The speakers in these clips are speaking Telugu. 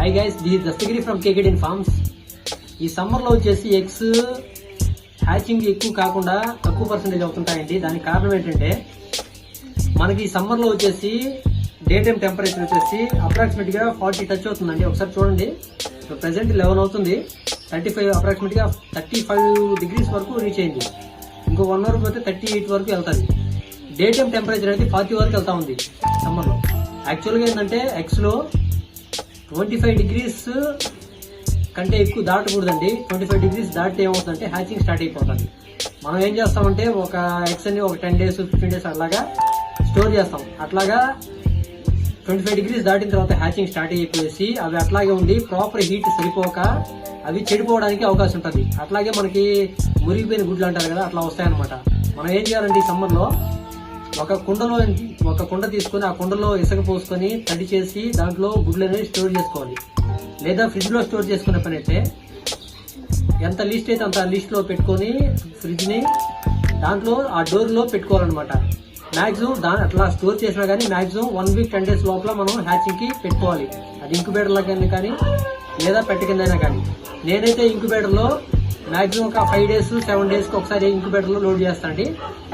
Hi guys the Dastagiri from KKD in farms ఈ సమ్మర్లో వచ్చేసి ఎగ్స్ హ్యాచింగ్ ఎక్కువ కాకుండా తక్కువ పర్సెంటేజ్ అవుతుంటాయండి. దానికి కారణం ఏంటంటే మనకి ఈ సమ్మర్లో వచ్చేసి డే టైం టెంపరేచర్ వచ్చేసి అప్రాక్సిమేట్గా ఫార్టీ టచ్ అవుతుందండి. ఒకసారి చూడండి. ప్రెసెంట్ లెవెన్ అవుతుంది. థర్టీ ఫైవ్ అప్రాక్సిమేట్గా థర్టీ ఫైవ్ డిగ్రీస్ వరకు రీచ్ అయింది. ఇంకో వన్ అవర్ పోతే థర్టీ ఎయిట్ వరకు వెళ్తుంది. డే టైం టెంపరేచర్ అనేది ఫార్టీ వరకు వెళ్తా ఉంది సమ్మర్లో యాక్చువల్గా ఏంటంటే ఎక్స్లో ట్వంటీ ఫైవ్ డిగ్రీస్ కంటే ఎక్కువ దాటకూడదండి. ట్వంటీ ఫైవ్ డిగ్రీస్ దాటితే ఏమవుతుందంటే హ్యాచింగ్ స్టార్ట్ అయిపోతుంది. మనం ఏం చేస్తామంటే ఒక ఎగ్స్ ఒక టెన్ డేస్ ఫిఫ్టీన్ డేస్ అట్లాగా స్టోర్ చేస్తాం. అట్లాగా ట్వంటీ ఫైవ్ డిగ్రీస్ దాటిన తర్వాత హ్యాచింగ్ స్టార్ట్ అయిపోయేసి అవి అట్లాగే ఉండి ప్రాపర్ హీట్ సరిపోక అవి చెడిపోవడానికి అవకాశం ఉంటుంది. అట్లాగే మనకి మురిగిపోయిన గుడ్లు అంటారు కదా అట్లా వస్తాయన్నమాట. మనం ఏం చేయాలంటే ఈ సమ్మర్లో ఒక కుండలో ఒక కుండ తీసుకొని ఆ కుండలో ఇసుక పోసుకొని తడి చేసి దాంట్లో గుడ్లు అనేది స్టోర్ చేసుకోవాలి. లేదా ఫ్రిడ్జ్లో స్టోర్ చేసుకునే పని అయితే ఎంత లిస్ట్ అయితే అంత లిస్ట్లో పెట్టుకొని ఫ్రిడ్జ్ని దాంట్లో ఆ డోర్లో పెట్టుకోవాలన్నమాట. మాక్సిమం దాని అట్లా స్టోర్ చేసినా కానీ maximum one week ten days లోపల మనం హ్యాచింగ్కి పెట్టుకోవాలి. అది ఇంక్యుబేటర్లో కానీ కానీ లేదా పెట్ట కిందైనా కానీ. నేనైతే ఇంక్యుబేటర్లో మాక్సిమం ఒక ఫైవ్ డేస్ సెవెన్ డేస్కి ఒకసారి ఇంక్యుబేటర్లో లోడ్ చేస్తానండి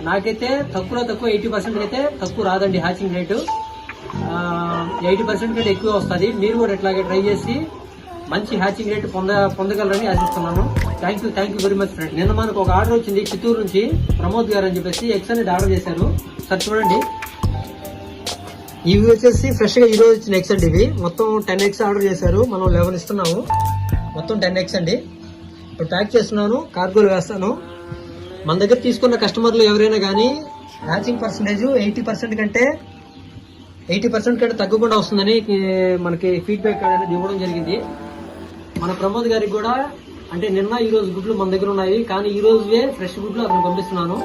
నాకైతే తక్కువలో తక్కువ ఎయిటీ పర్సెంట్ అయితే తక్కువ రాదండి హ్యాచింగ్ రేటు ఎయిటీ పర్సెంట్ కంటే ఎక్కువ వస్తుంది. మీరు కూడా ఇట్లాగే ట్రై చేసి మంచి హ్యాచింగ్ రేట్ పొంద పొందగలరని ఆశిస్తున్నాను. Thank you thank you very much friend నిన్న మనకు ఒక ఆర్డర్ వచ్చింది చిత్తూరు నుంచి ప్రమోద్ గారు అని చెప్పేసి ఎక్స్ అనేది ఆర్డర్ చేశారు. సార్ చూడండి. ఇవి వచ్చేసి ఫ్రెష్గా ఈరోజు ఈ రోజు వచ్చిన ఎక్స్ అండి ఇవి మొత్తం టెన్ ఎక్స్ ఆర్డర్ చేశారు. మనం లెవెన్ ఇస్తున్నాము. మొత్తం టెన్ ఎక్స్ అండి ఇప్పుడు ప్యాక్ చేస్తున్నాను కార్గోలు వేస్తాను. మన దగ్గర తీసుకున్న కస్టమర్లు ఎవరైనా కానీ హ్యాచింగ్ పర్సంటేజ్ ఎయిటీ పర్సెంట్ కంటే ఎయిటీ పర్సెంట్ కంటే తగ్గకుండా వస్తుందని మనకి ఫీడ్బ్యాక్ అనేది ఇవ్వడం జరిగింది. మన ప్రమోద్ గారికి కూడా అంటే నిన్న ఈరోజు గుడ్లు మన దగ్గర ఉన్నాయి కానీ ఈ రోజువే ఫ్రెష్ గుడ్లు అతను పంపిస్తున్నాను.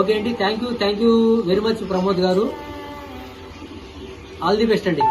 ఓకే అండి thank you thank you very much Pramod గారు. ఆల్ ది బెస్ట్ అండి.